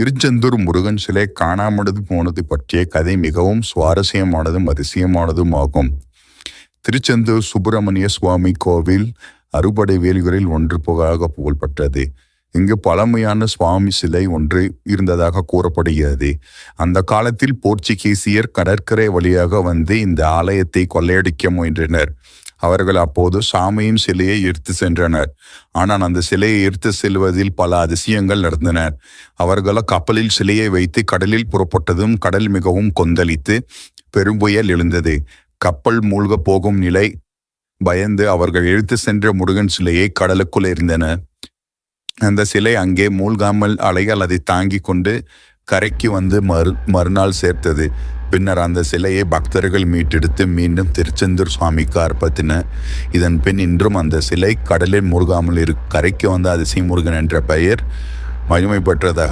திருச்செந்தூர் முருகன் சிலை காணாமலது போனது பற்றிய கதை மிகவும் சுவாரஸ்யமானதும் அதிசயமானதும் ஆகும் திருச்செந்தூர் சுப்பிரமணிய சுவாமி கோவில் அறுபடை வேல்களில் ஒன்று புகழாக புகழ்பெற்றது. இங்கு பழமையான சுவாமி சிலை ஒன்று இருந்ததாக கூறப்படுகிறது. அந்த காலத்தில் போர்ச்சுகீசியர் கடற்கரை வழியாக வந்து இந்த ஆலயத்தை கொள்ளையடிக்க முயன்றனர். அவர்கள் அப்போது சாமியின் சிலையை எடுத்து சென்றனர். ஆனால் அந்த சிலையை எடுத்து செல்வதில் பல அதிசயங்கள் நடந்தன. அவர்கள் கப்பலில் சிலையை வைத்து கடலில் புறப்பட்டதும் கடல் மிகவும் கொந்தளித்து பெரும் புயல் எழுந்தது. கப்பல் மூழ்க போகும் நிலை பயந்து அவர்கள் இழுத்து சென்ற முருகன் சிலையை கடலுக்குள் எறிந்தனர் அந்த சிலை அங்கே மூழ்காமல் அலைகள் அதை தாங்கி கொண்டு கரைக்கு வந்து மறு மறுநாள் சேர்த்தது. பின்னர் அந்த சிலையை பக்தர்கள் மீட்டெடுத்து மீண்டும் திருச்செந்தூர் சுவாமிக்கு அர்ப்பத்தினர் இதன் பின் இன்றும் அந்த சிலை கடலில் மூழ்காமல் இரு கரைக்கு வந்த அதிசய முருகன் என்ற பெயர் மகிமை பெற்றதாக